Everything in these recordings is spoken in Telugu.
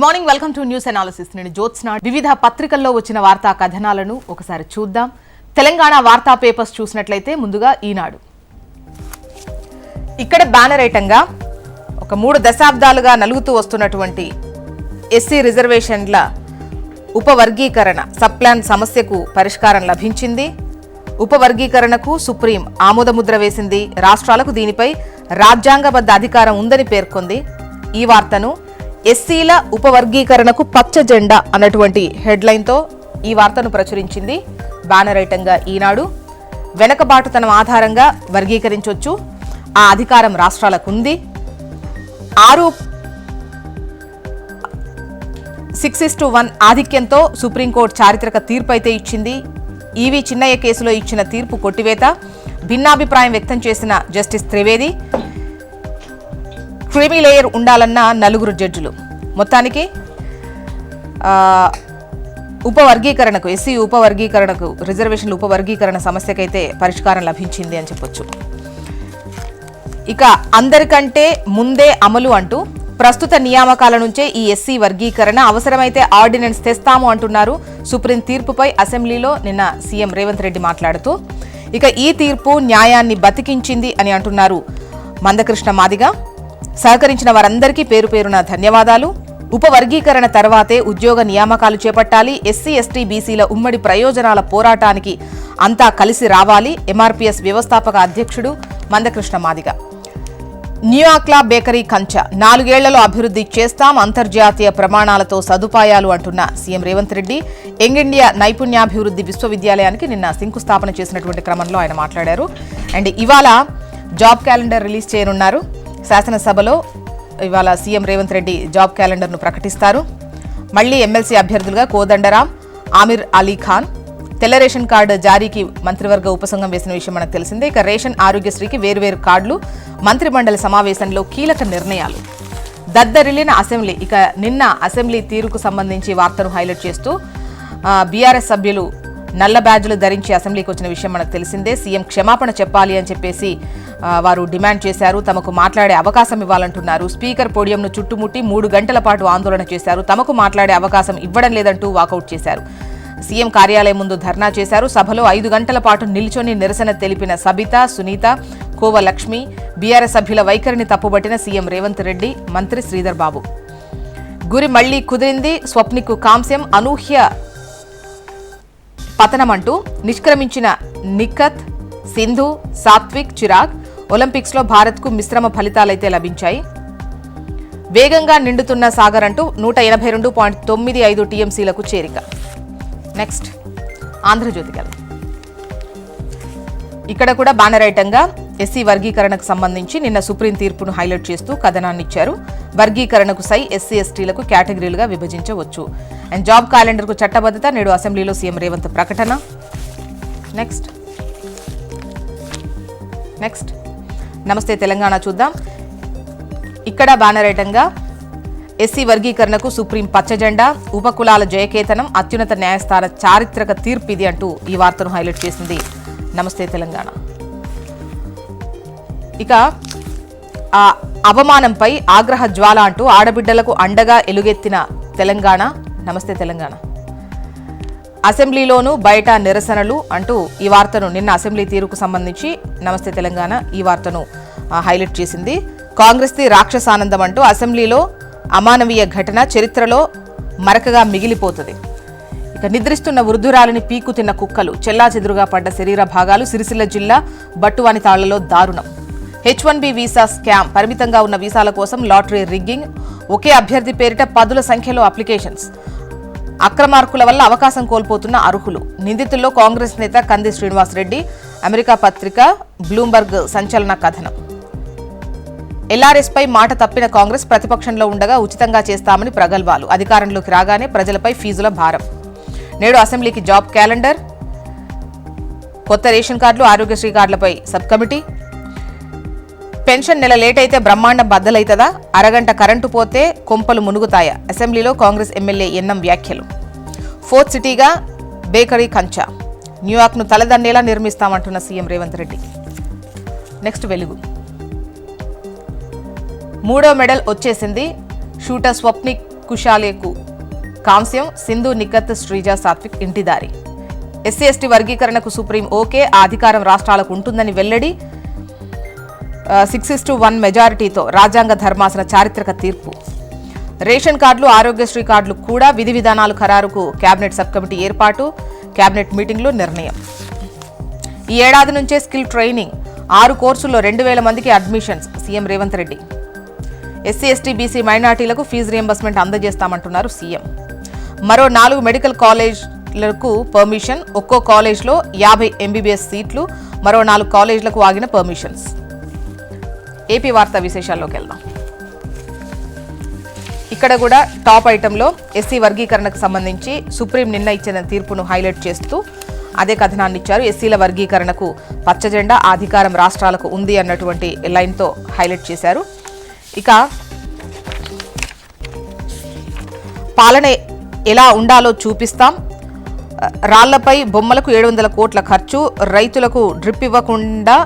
Good morning welcome to news analysis నేను జ్యోత్స్నా. వివిధ పత్రికల్లో వచ్చిన వార్తా కథనాలను ఒకసారి చూద్దాం. తెలంగాణ వార్తా పేపర్స్ చూసినట్లయితే ముందుగా ఈనాడు. ఇక్కడ బ్యానర్ ఐటంగా ఒక మూడు దశాబ్దాలుగా నలుగుతూ వస్తున్నటువంటి ఎస్సీ రిజర్వేషన్ల ఉపవర్గీకరణ సబ్ప్లాన్ సమస్యకు పరిష్కారం లభించింది. ఉపవర్గీకరణకు సుప్రీం ఆమోదముద్ర వేసింది. రాష్ట్రాలకు దీనిపై రాజ్యాంగబద్ధ అధికారం ఉందని పేర్కొంది. ఈ వార్తను ఎస్సీల ఉపవర్గీకరణకు పచ్చ జెండా అన్నటువంటి హెడ్లైన్తో ఈ వార్తను ప్రచురించింది. బ్యానర్ ఐటంగా ఈనాడు. వెనకబాటుతనం ఆధారంగా వర్గీకరించవచ్చు ఆ అధికారం రాష్ట్రాలకు ఉంది ఆరు సిక్స్ ఇస్ టు వన్ ఆధిక్యంతో సుప్రీంకోర్టు చారిత్రక తీర్పు అయితే ఇచ్చింది. ఈవీ చిన్నయ్య కేసులో ఇచ్చిన తీర్పు కొట్టివేత. భిన్నాభిప్రాయం వ్యక్తం చేసిన జస్టిస్ త్రివేది. క్రీమీ లేయర్ ఉండాలన్న నలుగురు జడ్జిలు. మొత్తానికి ఉపవర్గీకరణకు ఎస్సీ ఉపవర్గీకరణకు రిజర్వేషన్ల ఉపవర్గీకరణ సమస్యకైతే పరిష్కారం లభించింది అని చెప్పొచ్చు. ఇక అందరికంటే ముందే అమలు అంటూ ప్రస్తుత నియామకాల నుంచే ఈ ఎస్సీ వర్గీకరణ అవసరమైతే ఆర్డినెన్స్ తెస్తాము అంటున్నారు సుప్రీం తీర్పుపై అసెంబ్లీలో నిన్న సీఎం రేవంత్ రెడ్డి మాట్లాడుతూ. ఇక ఈ తీర్పు న్యాయాన్ని బతికించింది అని అంటున్నారు మందకృష్ణ మాదిగా. సహకరించిన వారందరికీ పేరు పేరున ధన్యవాదాలు. ఉపవర్గీకరణ తర్వాతే ఉద్యోగ నియామకాలు చేపట్టాలి. ఎస్సీ ఎస్టీ బీసీల ఉమ్మడి ప్రయోజనాల పోరాటానికి అంతా కలిసి రావాలి. ఎంఆర్పీఎస్ వ్యవస్థాపక అధ్యక్షుడు మందకృష్ణ మాదిగ. న్యూయార్క్లా బేకరీ కంచ. నాలుగేళ్ళలో అభివృద్ధి చేస్తాం. అంతర్జాతీయ ప్రమాణాలతో సదుపాయాలు అంటున్న CM Revanth Reddy. Young India నైపుణ్యాభివృద్ధి విశ్వవిద్యాలయానికి నిన్న శంకుస్థాపన చేసినటువంటి క్రమంలో ఆయన మాట్లాడారు. అండ్ ఇవాళ జాబ్ క్యాలెండర్ రిలీజ్ చేయనున్నారు. శాసనసభలో ఇవాళ సీఎం రేవంత్ రెడ్డి జాబ్ క్యాలెండర్ను ప్రకటిస్తారు. మళ్ళీ ఎమ్మెల్సీ అభ్యర్థులుగా కోదండరాం ఆమిర్ అలీ ఖాన్. తెల్ల రేషన్ కార్డు జారీకి మంత్రివర్గ ఉపసంఘం వేసిన విషయం మనకు తెలిసిందే. ఇక రేషన్ ఆరోగ్యశ్రీకి వేర్వేరు కార్డులు మంత్రిమండలి సమావేశంలో కీలక నిర్ణయాలు. దద్దరిల్లిన అసెంబ్లీ ఇక నిన్న అసెంబ్లీ తీరుకు సంబంధించి వార్తను హైలైట్ చేస్తూ బీఆర్ఎస్ సభ్యులు నల్ల బ్యాడ్జ్లు ధరించి అసెంబ్లీకి వచ్చిన విషయం మనకు తెలిసిందే. సీఎం క్షమాపణ చెప్పాలి అని చెప్పేసి వారు డిమాండ్ చేశారు. తమకు మాట్లాడే అవకాశం ఇవ్వాలంటున్నారు. స్పీకర్ పోడియంను చుట్టుముట్టి మూడు గంటల పాటు ఆందోళన చేశారు. తమకు మాట్లాడే అవకాశం ఇవ్వడం లేదంటూ వాకౌట్ చేశారు. సీఎం కార్యాలయం ముందు ధర్నా చేశారు. సభలో ఐదు గంటల పాటు నిల్చొని నిరసన తెలిపిన సబిత సునీత కోవ లక్ష్మి బీఆర్ఎస్ సభ్యుల వైఖరిని తప్పుబట్టిన సీఎం రేవంత్ రెడ్డి మంత్రి శ్రీధర్ బాబు. గురి మళ్ళీ కుదిరింది. స్వప్నికు కాంస్యం అనూహ్య పతనమంటూ నిష్క్రమించిన నిఖత్ సింధు సాత్విక్ చిరాగ్ ఒలింపిక్స్లో భారత్కు మిశ్రమ ఫలితాలైతే లభించాయి. వేగంగా నిండుతున్న సాగర్ అంటూ నూట ఎనభై రెండు పాయింట్ తొమ్మిది ఐదు టీఎంసీలకు చేరిక. నెక్స్ట్ ఆంధ్రజ్యోతి కథ. ఇక్కడ కూడా బ్యానర్ ఐటంగా ఎస్సీ వర్గీకరణకు సంబంధించి నిన్న సుప్రీం తీర్పును హైలైట్ చేస్తూ కథనాన్నిచ్చారు. వర్గీకరణకు సై ఎస్సీ ఎస్టీలకు కేటగిరీలుగా విభజించవచ్చు. అండ్ జాబ్ క్యాలెండర్కు చట్టబద్ధత నేడు అసెంబ్లీలో సీఎం రేవంత్ ప్రకటన. నెక్స్ట్. నెక్స్ట్. నమస్తే తెలంగాణ చూద్దాం. ఇక్కడ బ్యానర్ ఎస్సీ వర్గీకరణకు సుప్రీం పచ్చజెండా ఉపకులాల జయకేతనం అత్యున్నత న్యాయస్థాన చారిత్రక తీర్పు ఇది అంటూ ఈ వార్తను హైలైట్ చేసింది నమస్తే తెలంగాణ. ఇక ఆ అవమానంపై ఆగ్రహ జ్వాల అంటూ ఆడబిడ్డలకు అండగా ఎలుగెత్తిన తెలంగాణ నమస్తే తెలంగాణ. అసెంబ్లీలోనూ బయట నిరసనలు అంటూ ఈ వార్తను నిన్న అసెంబ్లీ తీరుకు సంబంధించి నమస్తే తెలంగాణ ఈ వార్తను హైలైట్ చేసింది. కాంగ్రెస్ది రాక్షసానందం అంటూ అసెంబ్లీలో అమానవీయ ఘటన చరిత్రలో మరకగా మిగిలిపోతుంది. ఇక నిద్రిస్తున్న వృద్ధురాలిని పీకు తిన్న కుక్కలు చెల్లాచెదురుగా పడ్డ శరీర భాగాలు సిరిసిల్ల జిల్లా బట్టువాని తాళ్ళలో దారుణం. H one B visa scam పరిమితంగా ఉన్న వీసాల కోసం లాటరీ రిగ్గింగ్. ఒకే అభ్యర్థి పేరిట పదుల సంఖ్యలో అప్లికేషన్స్. అక్రమార్కుల వల్ల అవకాశం కోల్పోతున్న అర్హులు. నిందితుల్లో కాంగ్రెస్ నేత కంది శ్రీనివాస్ రెడ్డి అమెరికా పత్రిక బ్లూంబర్గ్ సంచలన కథనం. ఎల్ఆర్ఎస్పై మాట తప్పిన కాంగ్రెస్ ప్రతిపక్షంలో ఉండగా ఉచితంగా చేస్తామని ప్రగల్భాలు. అధికారంలోకి రాగానే ప్రజలపై ఫీజుల భారం. నేడు అసెంబ్లీకి జాబ్ క్యాలెండర్. కొత్త రేషన్ కార్డులు ఆరోగ్యశ్రీ కార్డులపై సబ్ కమిటీ. పెన్షన్ నెల లేట్ అయితే బ్రహ్మాండం బద్దలైతదా? అరగంట కరెంటు పోతే కొంపలు మునుగుతాయా? అసెంబ్లీలో కాంగ్రెస్ ఎమ్మెల్యే ఎన్నం వ్యాఖ్యలు. ఫోర్త్ సిటీగా బేకరీ కంచా. న్యూయార్క్ను తలదండేలా నిర్మిస్తామంటున్న సీఎం రేవంత్ రెడ్డి. నెక్స్ట్ వెలుగు. మూడో మెడల్ వచ్చేసింది షూటర్ స్వప్నిక్ కుషాలేకు కాంస్యం సింధు నిఖత్ శ్రీజా సాత్విక్ ఇంటిదారి ఎస్సీ ఎస్టీ వర్గీకరణకు సుప్రీం ఓకే ఆ అధికారం రాష్ట్రాలకు ఉంటుందని వెల్లడి సిక్స్ ఇస్ టు వన్ మెజారిటీతో రాజ్యాంగ ధర్మాసన చారిత్రక తీర్పు. రేషన్ కార్డులు ఆరోగ్యశ్రీ కార్డులు కూడా విధి విధానాలు ఖరారుకు కేబినెట్ సబ్ కమిటీ ఏర్పాటు కేబినెట్ మీటింగ్లో నిర్ణయం. ఈ ఏడాది నుంచే స్కిల్ ట్రైనింగ్ ఆరు కోర్సుల్లో రెండు వేల మందికి admissions CM Revanth Reddy. SC ST BC మైనార్టీలకు ఫీజు రియంబర్స్మెంట్ అందజేస్తామంటున్నారు సీఎం. మరో నాలుగు మెడికల్ కాలేజ్లకు పర్మిషన్ ఒక్కో కాలేజ్లో యాభై ఎంబీబీఎస్ సీట్లు మరో నాలుగు కాలేజ్లకు ఆగిన పర్మిషన్స్. ఏపీ వార్తా విశేషాల్లోకి వెళ్దాం. ఇక్కడ కూడా టాప్ ఐటెంలో ఎస్సీ వర్గీకరణకు సంబంధించి సుప్రీం నిన్న ఇచ్చిన తీర్పును హైలైట్ చేస్తూ అదే కథనాన్ని ఇచ్చారు. ఎస్సీల వర్గీకరణకు పచ్చజెండా అధికారం రాష్ట్రాలకు ఉంది అన్నటువంటి లైన్తో హైలైట్ చేశారు. ఇక పాలన ఎలా ఉండాలో చూపిస్తాం. రాళ్ళపై బొమ్మలకు ఏడు వందల కోట్ల ఖర్చు రైతులకు డ్రిప్ ఇవ్వకుండా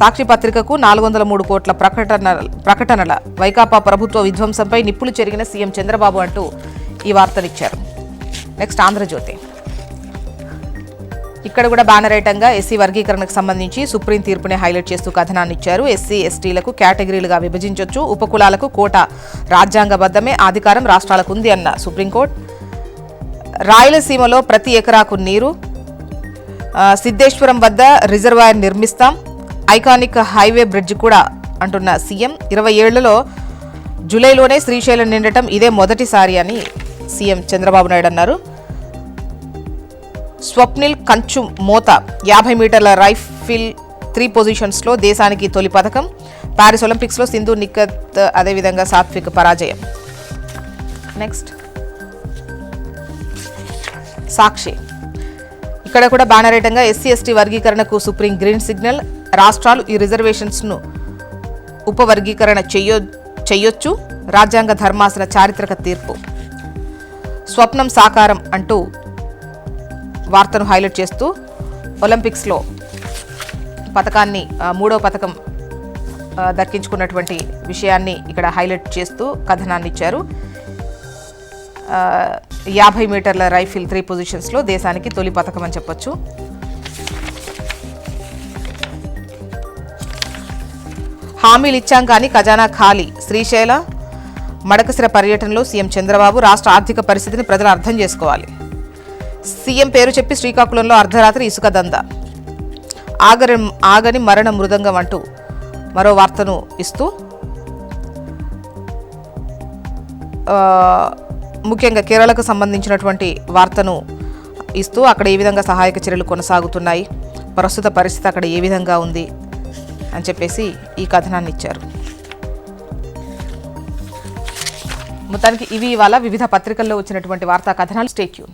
సాక్షి పత్రికకు నాలుగు వందల మూడు కోట్ల ప్రకటన ప్రకటనల వైకాపా ప్రభుత్వ విధ్వంసంపై నిప్పులు చెరిగిన సీఎం చంద్రబాబు అంటూ ఈ వార్తనిచ్చారు నెక్స్ట్ ఆంధ్రజ్యోతి. ఇక్కడ కూడా బ్యానర్ ఐటంగా ఎస్సీ వర్గీకరణకు సంబంధించి సుప్రీం తీర్పుని హైలైట్ చేస్తూ కథనాన్ని ఇచ్చారు ఎస్సీ ఎస్టీలకు కేటగిరీలుగా విభజించొచ్చు. ఉపకులాలకు కోట రాజ్యాంగబద్ధమే అధికారం రాష్ట్రాలకు ఉంది అన్న సుప్రీంకోర్టు. రాయలసీమలో ప్రతి ఎకరాకు నీరు. సిద్ధేశ్వరం వద్ద రిజర్వాయర్ నిర్మిస్తాం. ఐకానిక్ హైవే బ్రిడ్జ్ కూడా అంటున్న సీఎం. ఇరవై ఏళ్ళలో జూలైలోనే శ్రీశైలం నిండటం ఇదే మొదటిసారి అని సీఎం చంద్రబాబు నాయుడు అన్నారు. స్వప్నిల్ కంచు మోత యాభై మీటర్ల రైఫిల్ త్రీ పొజిషన్స్లో దేశానికి తొలి పథకం. ప్యారిస్ ఒలింపిక్స్లో సింధు నిఖత్ అదేవిధంగా సాత్విక్ పరాజయం. నెక్స్ట్. సాక్షి. ఇక్కడ కూడా బ్యానరేటంగా ఎస్సీ ఎస్టీ వర్గీకరణకు సుప్రీం గ్రీన్ సిగ్నల్. రాష్ట్రాలు ఈ రిజర్వేషన్స్ను ఉపవర్గీకరణ చెయ్యొ చెయ్యొచ్చు. రాజ్యాంగ ధర్మాసన చారిత్రక తీర్పు. స్వప్నం సాకారం అంటూ వార్తను హైలైట్ చేస్తూ ఒలింపిక్స్లో పథకాన్ని మూడో పథకం దక్కించుకున్నటువంటి విషయాన్ని ఇక్కడ హైలైట్ చేస్తూ కథనాన్ని ఇచ్చారు యాభై మీటర్ల రైఫిల్ త్రీ పొజిషన్స్లో దేశానికి తొలి పథకం అని చెప్పొచ్చు. హామీలిచ్చాం కానీ ఖజానా ఖాళీ. శ్రీశైల మడకసిర పర్యటనలో సీఎం చంద్రబాబు రాష్ట్ర ఆర్థిక పరిస్థితిని ప్రజలు అర్థం చేసుకోవాలి. సీఎం పేరు చెప్పి శ్రీకాకుళంలో అర్ధరాత్రి ఇసుక దంద. ఆగరి ఆగని మరణ మృదంగం అంటూ మరో వార్తను ఇస్తూ ముఖ్యంగా కేరళకు సంబంధించినటువంటి వార్తను ఇస్తూ అక్కడ ఏ విధంగా సహాయక చర్యలు కొనసాగుతున్నాయి? ప్రస్తుత పరిస్థితి అక్కడ ఏ విధంగా ఉంది? అని చెప్పేసి ఈ కథనాన్ని ఇచ్చారు. మొత్తానికి ఇవి ఇవాళ వివిధ పత్రికల్లో వచ్చినటువంటి వార్తా కథనాలు. స్టేట్యూన్